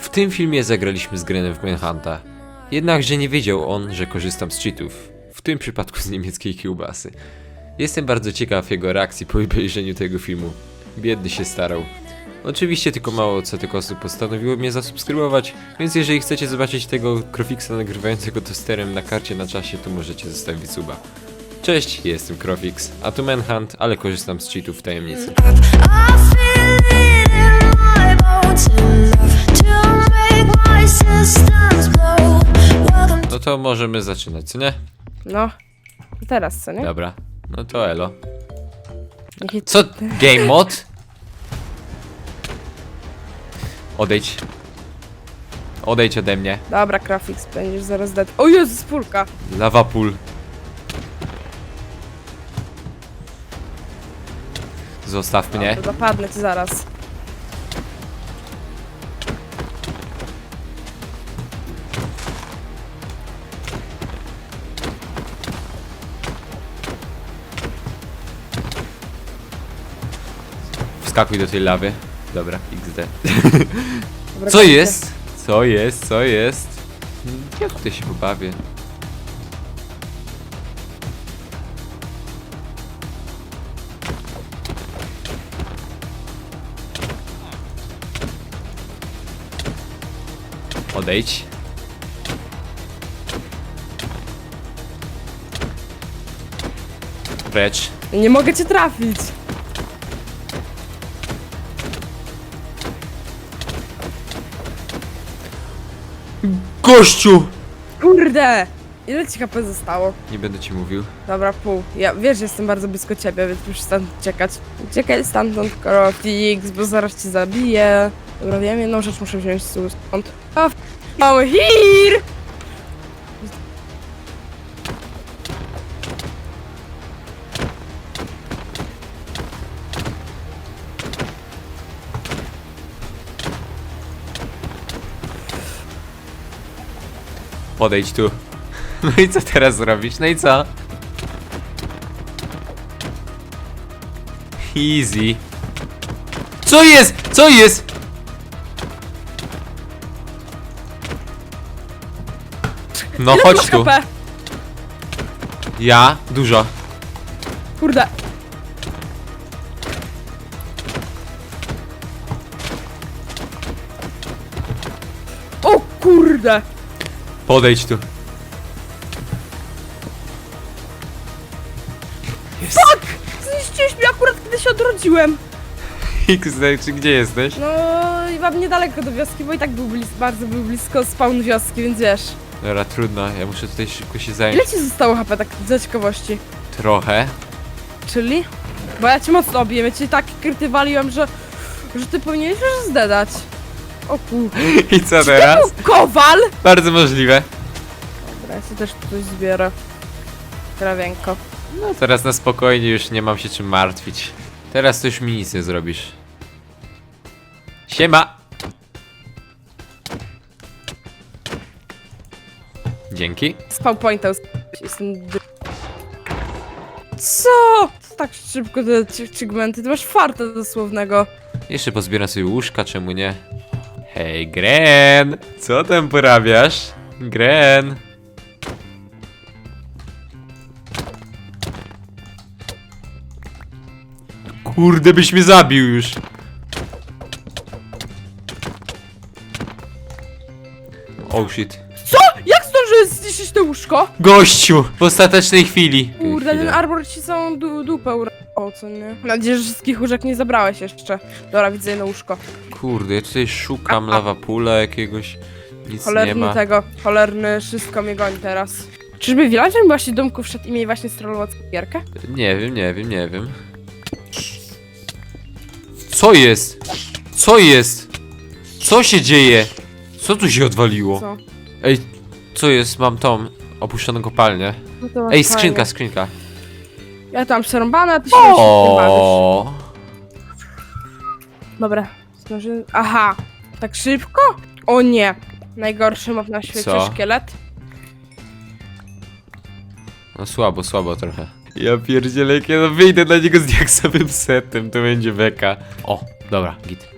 W tym filmie zagraliśmy z Grenem w Manhunta. Jednakże nie wiedział on, że korzystam z cheatów. W tym przypadku z niemieckiej kiełbasy. Jestem bardzo ciekaw jego reakcji po obejrzeniu tego filmu. Biedny się starał. Oczywiście tylko mało odsetek osób postanowiło mnie zasubskrybować, więc jeżeli chcecie zobaczyć tego Krofiksa nagrywającego tosterem na karcie na czasie, to możecie zostawić suba. Cześć, jestem Krofix, a tu Manhunt, ale korzystam z cheatów w tajemnicy. To możemy zaczynać, co nie? No, teraz co, nie? Dobra, no to elo. Co? Game mod? Odejdź. Odejdź ode mnie. Dobra, Grafix, będziesz zaraz dać. O Jezus, pulka! Lava pool. Zostaw mnie. To dopadnę ci zaraz. Wskakuj do tej lawy. Dobra, XD. Dobra, Co jest? Co jest? Co jest? Ja tutaj się pobawię. Odejdź. Precz. Nie mogę cię trafić! Gościu! Kurde! Ile ci HP zostało? Nie będę ci mówił. Dobra, pół. Ja wiesz, że jestem bardzo blisko ciebie, więc musisz stąd uciekać. Uciekaj stamtąd, Krofix, bo zaraz cię zabiję. Dobra, wiem, jedną rzecz muszę wziąć stąd. O, f- Mały hir! Podejdź tu. No i co teraz zrobisz? No i co? Easy. Co jest? Co jest? No Ile chodź masz tu. HP? Ja? Dużo. Kurde. O kurde! Podejdź tu. Jest. Fuck! Zniszczyłeś mnie akurat, kiedy się odrodziłem. XD, czy gdzie jesteś? No i mam niedaleko do wioski, bo i tak był blis bardzo był blisko spawn wioski, więc wiesz. Dobra, trudno. Ja muszę tutaj szybko się Ile zająć. ci zostało HP tak za ciekawości? Trochę. Czyli? Bo ja cię mocno obiłem, ja cię tak kryty waliłem, że, że ty powinieneś już zdedać. O. I co teraz? Był kowal! Bardzo możliwe. Dobra, ja się też coś zbiorę. Krawienko. No teraz na spokojnie już nie mam się czym martwić. Teraz to już mi nic nie zrobisz. Siema! Dzięki. Spał pointa. Jestem... Co? Co tak szybko te achievamenty? Ty masz farta dosłownego. Jeszcze pozbieram sobie łóżka, czemu nie? Hej, Gren! Co tam porabiasz? Gren! Kurde, byś mnie zabił już. Oh shit. Co? Jak zdążyłeś zniszczyć to łóżko? Gościu! W ostatecznej chwili. Kurde, ten arbor ci całą du dupę ura... O, co nie? Mam nadzieję, że wszystkich łóżek nie zabrałeś jeszcze. Dobra, widzę jedno łóżko. Kurde, ja tutaj szukam lawa pula jakiegoś. Nic nie Cholerny ma. tego, cholerny, wszystko mnie goni teraz. Czyżby villager właśnie do domku wszedł i mieli właśnie strollować gierkę? Nie wiem, nie wiem, nie wiem. Co jest? Co jest? Co się dzieje? Co tu się odwaliło? Co? Ej, co jest? Mam tą opuszczoną kopalnię. No to Ej, skrzynka, skrzynka. Ja tam przerąbana, ty się. O, Dobra, zdąży... Aha, tak szybko? O nie, najgorszy mob na świecie, Co? szkielet. No słabo, słabo trochę. Ja pierdzielę, jak ja no wyjdę na niego z diaksowym setem, to będzie beka. O, dobra, git.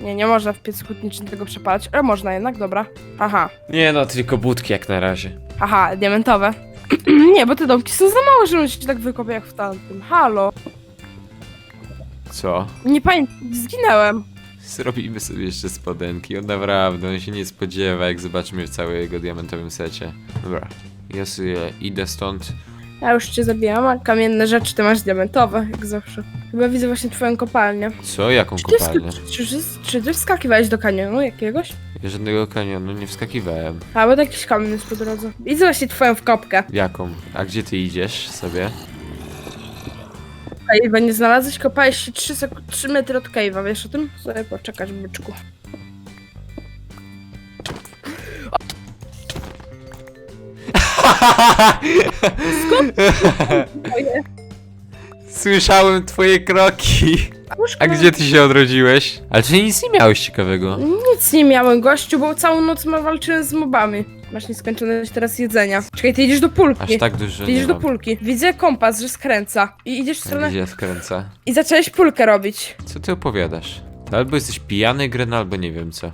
Nie, nie można w piecu hutniczym tego przepalać, ale można jednak, dobra. Aha, Nie no, tylko budki jak na razie. aha, diamentowe. nie, bo te domki są za małe, żebym się tak wykopał jak w tamtym. Halo. Co? Nie pamiętam, zginęłem. Zrobimy sobie jeszcze spodenki. On naprawdę, on się nie spodziewa, jak zobaczymy w całym jego diamentowym secie. Dobra, ja sobie idę stąd. Ja już cię zabijam, a kamienne rzeczy ty masz diamentowe, jak zawsze. Chyba widzę właśnie twoją kopalnię. Co? Jaką Czy ty, kopalnię? wsk- czy, czy, czy ty wskakiwałeś do kanionu jakiegoś? Ja żadnego kanionu nie wskakiwałem. A, bo to jakiś kamień jest po drodze. Widzę właśnie twoją wkopkę. Jaką? A gdzie ty idziesz sobie? Cave'a nie znalazłeś, kopałeś się 3, sek- 3 metry od cave'a, wiesz o tym? Sobie poczekać, byczku. Oje. Słyszałem twoje kroki. Łóżko. A gdzie ty się odrodziłeś? Ale ty nic nie miałeś ciekawego. Nic nie miałem, gościu, bo całą noc ma walczyłem z mobami. Masz nieskończoność teraz jedzenia. Czekaj, ty idziesz do Aż pulki. tak dużo Ty nie idziesz do mam. pulki. Widzę kompas, że skręca. I idziesz w stronę... Gdzie skręca? I zacząłeś pulkę robić. Co ty opowiadasz? Albo jesteś pijany, Gren, albo nie wiem co.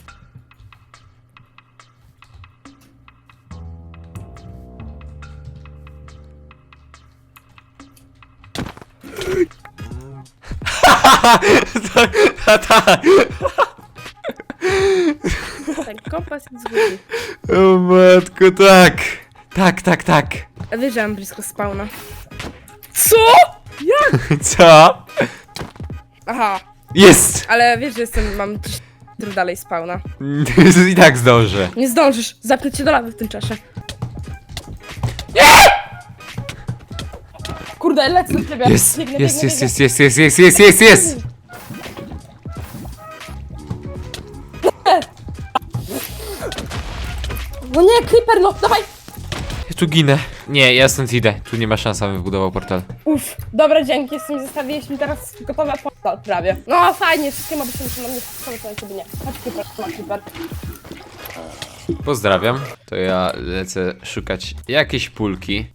ta, ta, ta. Kompas zgubił. O matko, tak. Tak, tak, tak. Mam blisko spawna. Co? Co? Aha, Jest! ale wiesz, że jestem, mam 10 metrów dalej spawna. I tak zdążę. Nie zdążysz, zapnę cię do lawy w tym czasie. Kurde, lecę do ciebie. Jest, Biegnę, jest, biegnę, jest, biegnę. jest, jest, jest, jest, jest, jest, jest! Ja tu ginę. Nie, ja stąd idę. Tu nie ma szans, abym wybudował portal. Uff, dobra, dzięki, jestem, zostawiłeś mi teraz gotowe portal prawie. No fajnie, wszystkie moby się na mnie sobie nie. Chodź Creeper, chodź Creeper. Pozdrawiam. To ja lecę szukać jakiejś pulki.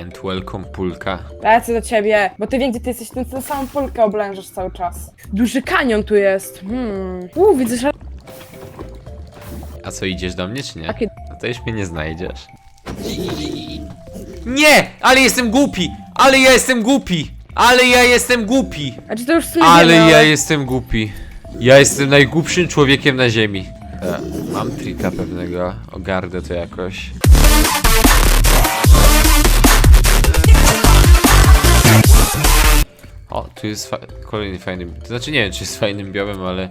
And welcome pulka. Lecę do ciebie, bo ty wiem, gdzie ty jesteś, ten, ten samą pulkę oblężasz cały czas. Duży kanion tu jest, hmm. Uuu, widzę, że... A co, idziesz do mnie czy nie? Takie- No to już mnie nie znajdziesz. Nie! Ale jestem głupi! Ale ja jestem głupi! Ale ja jestem głupi! A czy to już w sumie Ale wiemy, ja jestem głupi. Ja jestem najgłupszym człowiekiem na ziemi. E, mam trika pewnego, ogarnę to jakoś. O, tu jest fa kolejny fajny. To znaczy nie wiem, czy jest fajnym biomem, ale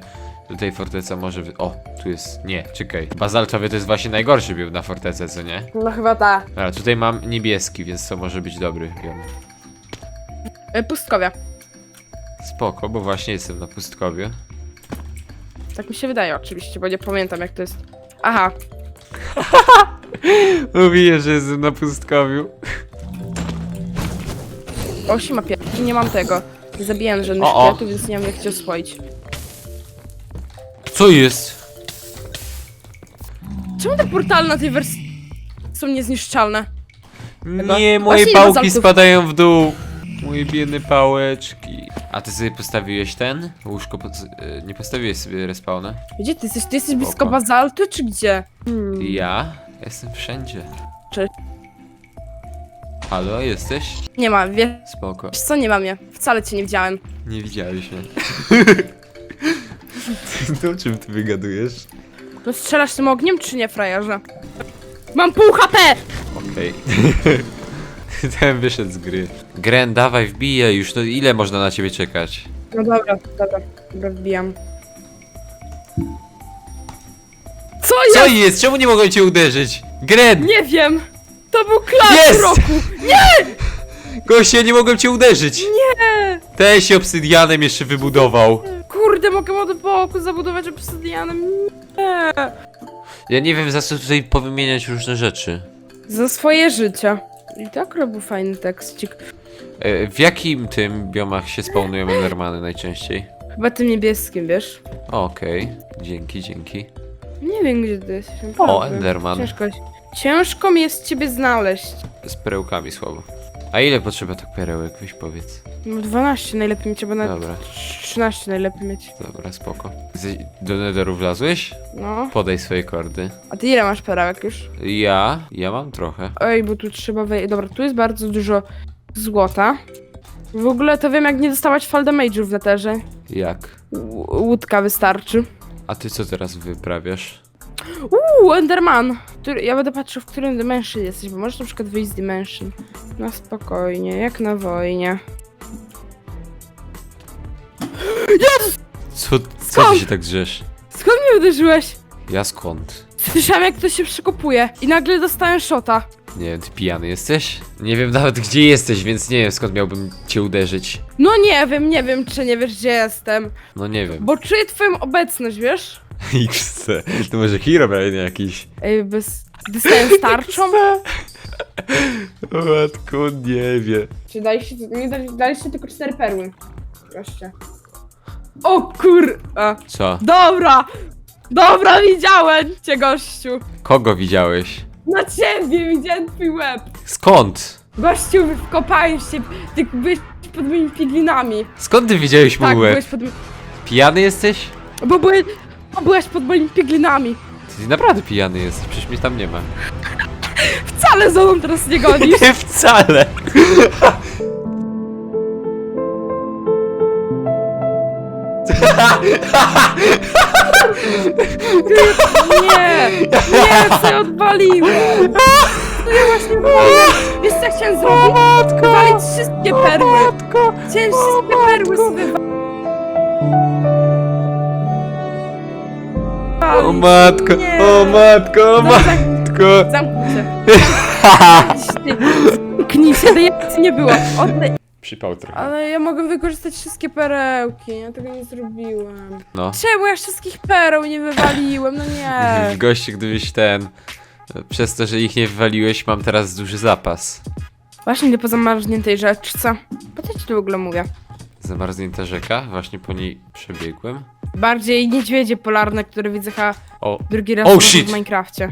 tutaj forteca może. Wy... O, tu jest. Nie, czekaj. Bazaltowy to jest właśnie najgorszy biom na fortecę, co nie? No chyba ta. Ale tutaj mam niebieski, więc to może być dobry biom. E, pustkowia. Spoko, bo właśnie jestem na pustkowie. Tak mi się wydaje oczywiście, bo nie pamiętam jak to jest. Aha, Mówię, że jestem na pustkowiu. osi ma i nie mam tego. Nie zabijałem żadnych O, o. szkieletów, więc nie wiem jak cię oswoić. Co jest? Czemu te portale na tej wersji są niezniszczalne? Chyba. Nie, moje Właśnie nie ma pałki zamków. spadają w dół. Moje biedne pałeczki. A ty sobie postawiłeś ten? Łóżko pod... e, Nie postawiłeś sobie respawna? Gdzie ty jesteś? Ty jesteś blisko Spoko. bazaltu, czy gdzie? Hmm. Ja? Jestem wszędzie. Cześć. Halo, jesteś? Nie ma, wiesz Spoko. co, nie mam je. Wcale cię nie widziałem. Nie widziałeś mnie. o czym ty wygadujesz? No strzelasz tym ogniem, czy nie, frajerze? Mam pół HP! Okej. Ten wyszedł z gry. Gren, dawaj, wbijaj już, no ile można na ciebie czekać? No dobra, dobra, dobra, wbijam. Co Co jest? jest? Czemu nie mogłem cię uderzyć? Gren! Nie wiem! To był klap Jest! roku! Goście, nie mogłem cię uderzyć! Nie! Te się obsydianem jeszcze wybudował. Kurde, mogę od boku zabudować obsydianem. Nie! Ja nie wiem, za co tutaj powymieniać różne rzeczy. Za swoje życie. I tak robił fajny tekstik. E, w jakim tym biomach się spawnują endermany najczęściej? Chyba tym niebieskim, wiesz? Okej, dzięki, dzięki. Nie wiem, gdzie ty jesteś. O, naprawdę. Enderman. Ciężko, ciężko mi jest ciebie znaleźć. Z perełkami słabo. A ile potrzeba tak perełek? Weź powiedz. No 12 najlepiej mieć, albo nawet Dobra, 13 najlepiej mieć. dobra, spoko. Ty Do netheru wlazłeś? No. Podaj swoje kordy. A ty ile masz perełek już? Ja? Ja mam trochę. Ej, bo tu trzeba wejść. Dobra, tu jest bardzo dużo złota. W ogóle to wiem, jak nie dostawać fall damage'ów w netherze. Jak? Ł- Łódka wystarczy. A ty co teraz wyprawiasz? Uuu, Enderman! Który, ja będę patrzył, w którym dimension jesteś, bo możesz na przykład wyjść z dimension. Na spokojnie, jak na wojnie. Co, co ty Skąd? się tak drzesz? Skąd mnie uderzyłeś? Ja skąd? Słyszałem, jak ktoś się przekopuje i nagle dostałem shota. Nie wiem, ty pijany jesteś? Nie wiem nawet gdzie jesteś, więc nie wiem skąd miałbym cię uderzyć. No nie wiem, nie wiem, czy nie wiesz, gdzie jestem. No nie wiem. Bo czuję twoją obecność, wiesz? XC. To może Herobrine jakiś. Ej, bez... Dostałem starczą? O matko, nie wie. Czy daliście, nie dali, daliście tylko cztery perły? Goście. O kur... A. Co? Dobra! Dobra, widziałem cię, gościu! Kogo widziałeś? Na ciebie widziałem twój łeb! Skąd? Gościu, wkopałem się, ty byłeś pod moimi piglinami. Skąd ty widziałeś mój Tak, łeb? byłeś pod... Pijany jesteś? Bo, byłeś, bo byłeś pod moimi piglinami. Ty naprawdę pijany jesteś, przecież mnie tam nie ma. Wcale za mną teraz nie gonisz. Nie wcale! Nie! Nie, co ja odwaliłem! Co ja właśnie odwaliłem? Wiesz co ja chciałem zrobić? Wywalić wszystkie perły! Chciałem wszystkie perły sobie O matko, Nie. o matko, o Dobra, matko! Zamknij się. Zamknij się, tej akcji nie było. Oddaj. Przypał trochę. Ale ja mogę wykorzystać wszystkie perełki, ja tego nie zrobiłem. No. Czemu ja wszystkich pereł nie wywaliłem? No nie. Gościu, gdybyś ten... Przez to, że ich nie wywaliłeś, mam teraz duży zapas. Właśnie nie po zamarzniętej rzeczce. Po co ci to w ogóle mówię? Zamarznięta rzeka, właśnie po niej przebiegłem. Bardziej niedźwiedzie polarne, które widzę chyba O, drugi raz Oh, shit. w Minecrafcie.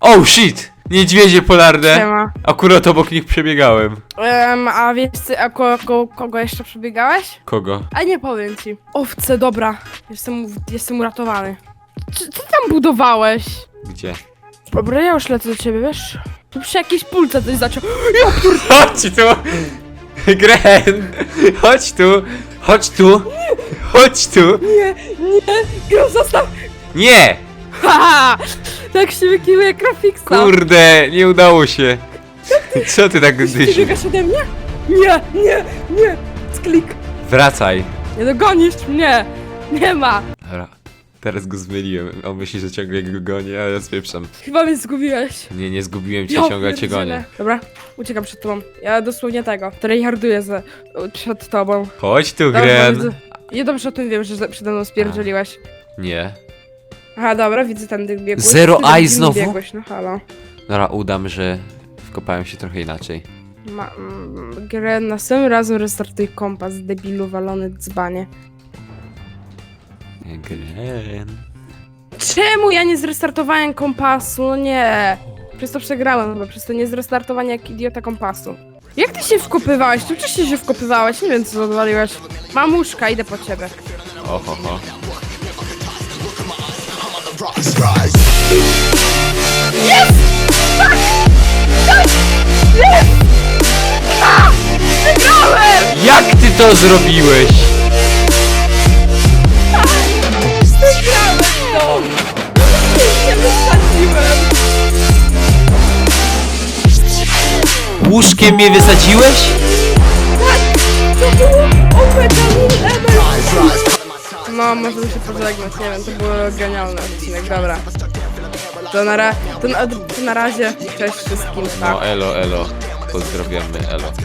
oh shit! Niedźwiedzie polarne! Siema. Akurat obok nich przebiegałem. Um, a wiesz, co- a ko, ko, kogo jeszcze przebiegałeś? Kogo? A nie powiem ci. Owce, dobra. Jestem, jestem uratowany. Co, co tam budowałeś? Gdzie? Dobra, ja już lecę do ciebie, wiesz? Tu przy jakiejś pulce coś zaczął. Chodź tu! Gren! Chodź tu! Chodź tu! Chodź tu! Nie, nie, Gro, zostaw! Nie! Haha! Tak się wykiełuje grafiksa. Kurde, nie udało się. Co ty tak Ty dyszy? biegasz ode mnie? Nie, nie, nie! Sklik! Wracaj. Nie dogonisz mnie! Nie ma! Dobra, teraz go zmyliłem. On myśli, że ciągle go gonię, a ja spieprzam. Chyba mnie zgubiłeś. Nie, nie zgubiłem cię, ciągle cię pierdzielę. gonię. Dobra, uciekam przed tobą. Ja dosłownie tego. Tryharduję za, przed tobą. Chodź tu, Dobra, Gren. widzę- Ja dobrze o tym wiem, że przede mną spierdzieliłeś. Nie. Aha, dobra, widzę ten biegłeś. Zero Ty eye znowu? Biegłeś, no halo. Dobra, udam, że wkopałem się trochę inaczej. Ma, mm, grę następnym razem restartuj kompas, debilu walony dzbanie. Gren. Czemu ja nie zrestartowałem kompasu? No nie. Przez to przegrałem chyba, przez to nie zrestartowanie jak idiota kompasu. Jak ty się wkopywałeś? Tu wcześniej się wkopywałeś, nie wiem co odwaliłeś. Mamuszka, idę po ciebie. Oho, ho. Wygrałem! Jak ty to zrobiłeś? Łóżkiem mnie wysadziłeś? No, możemy się pożegnać, nie wiem, to było genialny odcinek, dobra. To na, ra- to na, to na razie, cześć wszystkim, tak. No elo, elo. Pozdrawiamy, elo.